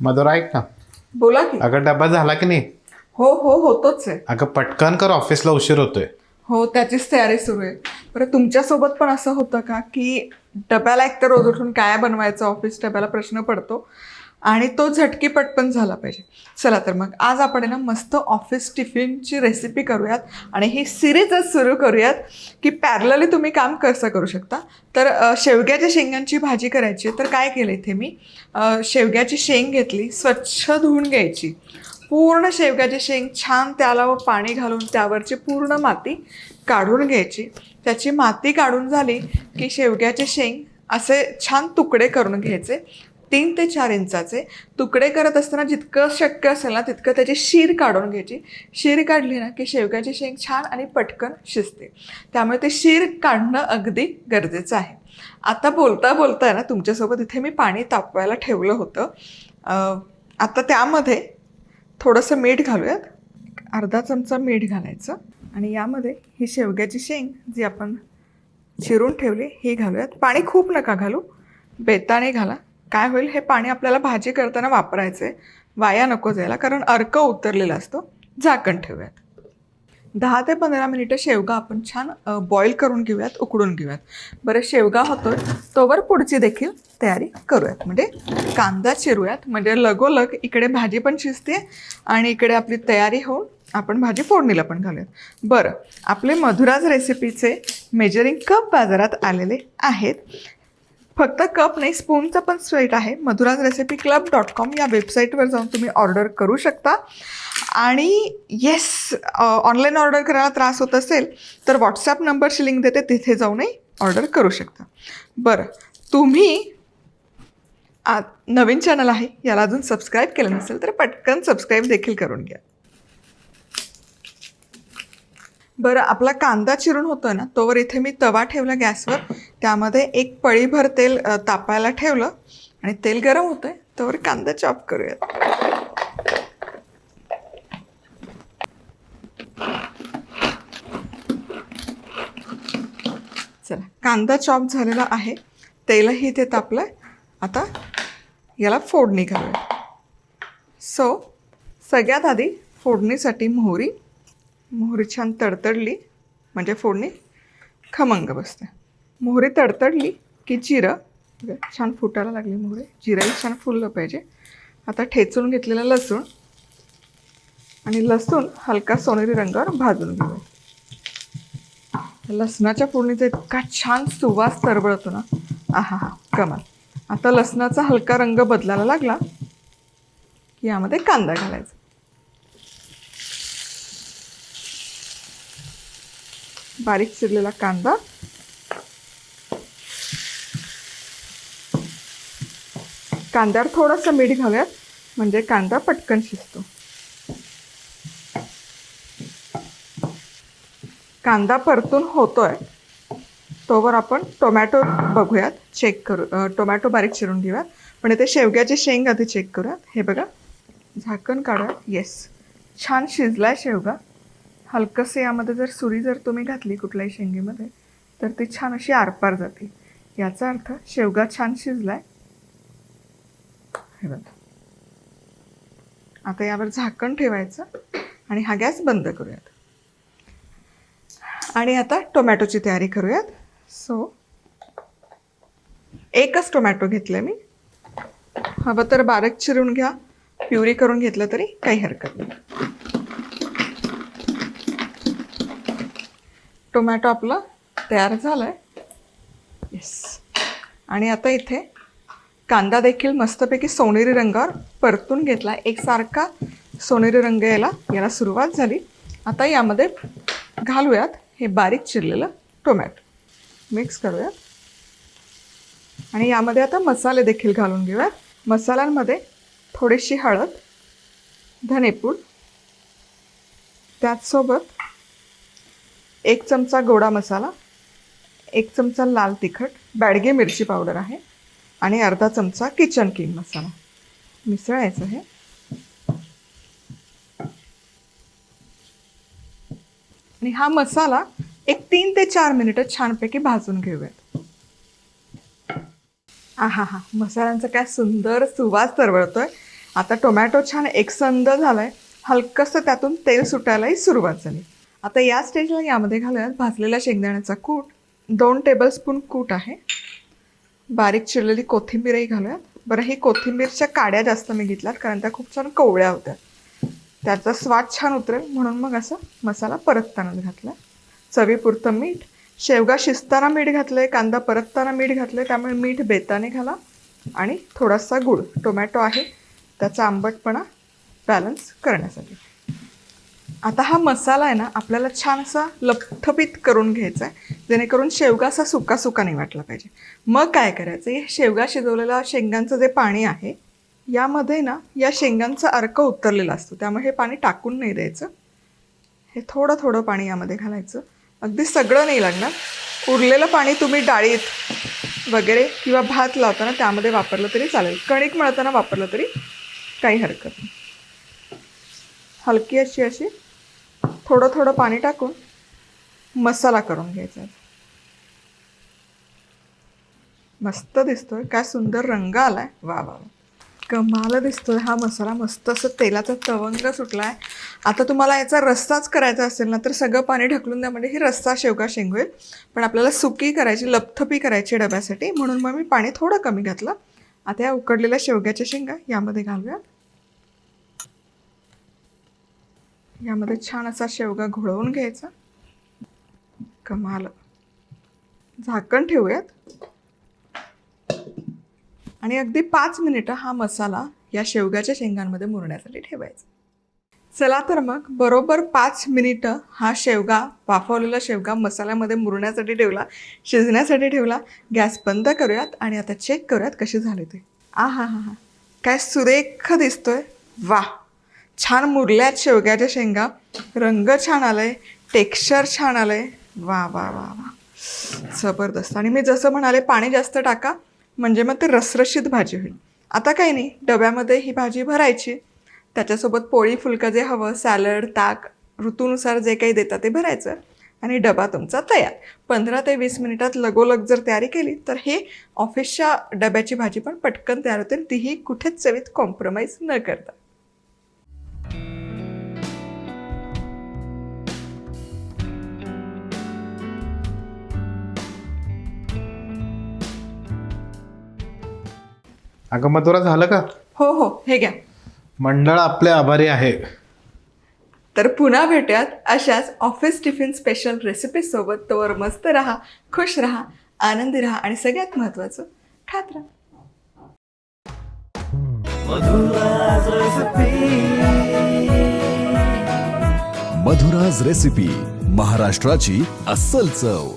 मधुरा ऐक ना. बोला की. अगं डबा झाला की नाही? हो हो होतोच आहे. अगं पटकन कर ऑफिसला उशीर होतोय. हो त्याचीच तयारी सुरू आहे. बरं तुमच्यासोबत पण असं होतं का की डब्याला एकतर रोज उठून काय बनवायचं ऑफिस डब्याला प्रश्न पडतो. आणि तो झटकीपट पण झाला पाहिजे. चला तर मग आज आपण आहे ना मस्त ऑफिस टिफिनची रेसिपी करूयात आणि ही सिरीजच सुरू करूयात की पॅरलली तुम्ही काम कसं करू शकता. तर शेवग्याच्या शेंगांची भाजी करायची आहे. तर काय केलं इथे मी? शेवग्याची शेंग घेतली स्वच्छ धुवून घ्यायची. पूर्ण शेवग्याची शेंग छान त्याला व पाणी घालून त्यावरची पूर्ण माती काढून घ्यायची. त्याची माती काढून झाली की शेवग्याचे शेंग असे छान तुकडे करून घ्यायचे. तीन ते चार इंचाचे तुकडे करत असताना जितकं शक्य असेल ना तितकं त्याची शीर काढून घ्यायची. शीर काढली ना की शेवग्याची शेंग छान आणि पटकन शिजते. त्यामुळे ते शीर काढणं अगदी गरजेचं आहे. आता बोलता बोलता ना तुमच्यासोबत इथे मी पाणी तापवायला ठेवलं होतं. आता त्यामध्ये थोडंसं मीठ घालूयात. अर्धा चमचा मीठ घालायचं आणि यामध्ये ही शेवग्याची शेंग जी आपण चिरून ठेवली ही घालूयात. पाणी खूप नका घालू. बेताने घाला. काय होईल हे पाणी आपल्याला भाजी करताना वापरायचं. आहे वाया नको जायला कारण अर्क उतरलेला असतो. झाकण ठेवूयात. दहा ते पंधरा मिनिटं शेवगा आपण छान बॉईल करून घेऊयात उकडून घेऊयात. बरं शेवगा होतो तोवर पुढची देखील तयारी करूयात. म्हणजे कांदा चिरूयात म्हणजे लगोलग इकडे भाजी पण शिजते आणि इकडे आपली तयारी होऊन आपण भाजी फोडणीला पण घालूयात. बरं आपले मधुराज रेसिपीचे मेजरिंग कप बाजारात आलेले आहेत. फक्त कप नाही स्पूनचं पण स्वेट आहे. Madhura's recipe club dot com या वेबसाईटवर जाऊन तुम्ही ऑर्डर करू शकता. आणि येस ऑनलाईन ऑर्डर करायला त्रास होत असेल तर व्हॉट्सॲप नंबरची लिंक देते तिथे जाऊनही ऑर्डर करू शकता. बरं तुम्ही आ नवीन चॅनल आहे याला अजून सबस्क्राईब केलं नसेल तर पटकन सबस्क्राईब देखील करून घ्या. बरं आपला कांदा चिरून होतो ना तोवर इथे मी तवा ठेवला गॅसवर. त्यामध्ये एक पळीभर तेल तापायला ठेवलं आणि तेल गरम होतंय त्यावर कांदा चॉप करूयात. चला कांदा चॉप झालेला आहे तेलही इथे तापलं आहे आता याला फोडणी घालूया. सो सगळ्यात आधी फोडणीसाठी मोहरी मोहरी छान तडतडली म्हणजे फोडणी खमंग बसते. मोहरी तडतडली की जिरं. छान फुटायला लागली मोहरी. जिरंही छान फुललं पाहिजे. आता ठेचून घेतलेलं लसूण आणि लसूण हलका सोनेरी रंगावर भाजून घेऊ लसणाच्या फोडणीचा इतका छान सुवास तरबळतो ना. आहा हा कमाल. आता लसणाचा हलका रंग बदलायला लागला की यामध्ये कांदा घालायचा. बारीक चिरलेला कांदा कांद्यावर थोडंसं मीठ घालूयात. म्हणजे कांदा पटकन शिजतो. कांदा परतून होतोय. तोवर आपण टोमॅटो बघूयात. चेक करू टोमॅटो बारीक चिरून घेऊयात पण इथे शेवग्याची शेंग आधी चेक करूयात. हे बघा. झाकण काढूयात येस छान शिजलाय शेवगा. हलकंसं यामध्ये जर सुरी जर तुम्ही घातली कुठल्याही शेंगेमध्ये तर ती छान अशी आरपार जाते. याचा अर्थ शेवगा छान शिजलाय. हे बघा. आता यावर झाकण ठेवायचं आणि हा गॅस बंद करूयात. आणि आता टोमॅटोची तयारी करूयात. सो एकच टोमॅटो घेतलं मी. हवं तर बारीक चिरून घ्या. प्युरी करून घेतलं तरी काही हरकत नाही. टोमॅटो आपलं तयार झालं आहे येस आणि आता इथे कांदा देखील मस्तपैकी सोनेरी रंगावर परतून घेतला. एकसारखा सोनेरी रंग यायला याला सुरुवात झाली. आता यामध्ये घालूयात हे बारीक चिरलेलं टोमॅटो. मिक्स करूयात. आणि यामध्ये आता मसाले देखील घालून घेऊयात. मसाल्यांमध्ये थोडीशी हळद धनेपूड त्याचसोबत एक चमचा गोडा मसाला एक चमचा लाल तिखट बॅडगे मिरची पावडर आहे. आणि अर्धा चमचा किचन किंग मसाला मिसळायचं हे. आणि हा मसाला एक तीन ते चार मिनिटं छानपैकी भाजून घेऊयात. आहा हा. मसाल्यांचा काय सुंदर सुवास तरवळतोय. आता टोमॅटो छान एकसंद झालाय. हलकंसं त्यातून तेल सुटायलाही सुरुवात झाली. आता या स्टेजला यामध्ये घालूयात भाजलेल्या शेंगदाण्याचा कूट. दोन टेबलस्पून कूट आहे. बारीक चिरलेली कोथिंबीरही घालूयात. बरं हे कोथिंबीरच्या काड्या जास्त मी घेतल्यात कारण त्या खूप छान कोवळ्या होत्या. त्याचा स्वाद छान उतरेल म्हणून मग असं मसाला परतताना घातला. चवीपुरतं मीठ शेवगा शिजताना मीठ घातलंय कांदा परतताना मीठ घातलंय त्यामुळे मीठ बेताने घाला. आणि थोडासा गुळ टोमॅटो आहे त्याचा आंबटपणा बॅलन्स करण्यासाठी. आता हा मसाला आहे ना आपल्याला छान असा लपथपीत करून घ्यायचा आहे जेणेकरून शेवगा असा सुका सुका नाही वाटला पाहिजे. मग काय करायचं हे शेवगा शिजवलेला शेंगांचं जे पाणी आहे यामध्ये ना या शेंगांचा अर्क उतरलेला असतो. त्यामुळे हे पाणी टाकून नाही द्यायचं. हे थोडं थोडं पाणी यामध्ये घालायचं. अगदी सगळं नाही लागणार. उरलेलं पाणी तुम्ही डाळीत वगैरे किंवा भात लावताना त्यामध्ये वापरलं तरी चालेल. कणिक मळताना वापरलं तरी काही हरकत नाही. हलकी अशी अशी थोडं थोडं पाणी टाकून मसाला करून घ्यायचा. मस्त दिसतोय. काय सुंदर रंग आलाय. वा वा वा. कमाल दिसतोय हा मसाला. मस्त असं तेलाचा तवंग सुटलाय. आता तुम्हाला याचा रस्साच करायचा असेल ना तर सगळं पाणी ढकलून द्या. म्हणजे ही रस्सा शेवगा शेंगवेल पण आपल्याला सुकी करायची लपथपी करायची डब्यासाठी. म्हणून मग मी पाणी थोडं कमी घातलं. आता या उकडलेल्या शेवग्याच्या शेंगा यामध्ये घालूया यामध्ये छान असा शेवगा घोळवून घ्यायचा. कमाल. झाकण ठेवूयात. आणि अगदी पाच मिनिटं हा मसाला या शेवग्याच्या शेंगांमध्ये मुरण्यासाठी ठेवायचा. चला तर मग बरोबर पाच मिनिटं हा शेवगा वाफवलेला शेवगा मसाल्यामध्ये मुरण्यासाठी ठेवला शिजण्यासाठी ठेवला. गॅस बंद करूयात आणि आता चेक करूयात कशी झाले ते. आ हा हा हा काय सुरेख दिसतोय. वा छान मुरल्यात शेवग्याच्या शेंगा. रंग छान आलाय. टेक्स्चर छान आलंय. वा वा वा वा. जबरदस्त. आणि मी जसं म्हणाले पाणी जास्त टाका म्हणजे मग ते रसरशीत भाजी होईल. आता काही नाही डब्यामध्ये ही भाजी भरायची. त्याच्यासोबत पोळी फुलकं जे हवं सॅलड ताक ऋतूनुसार जे काही देतात ते भरायचं. आणि डबा तुमचा तयार. पंधरा ते वीस मिनिटात लगोलग जर तयारी केली तर हे ऑफिसच्या डब्याची भाजी पण पटकन तयार होते तीही कुठेच चवीत कॉम्प्रोमाइज न करता. अगं मधुरा झालं का? हो हो हे घ्या. मंडळ आपले आभारी आहे. तर पुन्हा भेटूयात अशाच ऑफिस टिफिन स्पेशल रेसिपीसोबत तोवर मस्त राहा खुश राहा आनंदी राहा आणि सगळ्यात महत्त्वाचं खात राहा. मधुराज रेसिपी महाराष्ट्राची अस्सल चव.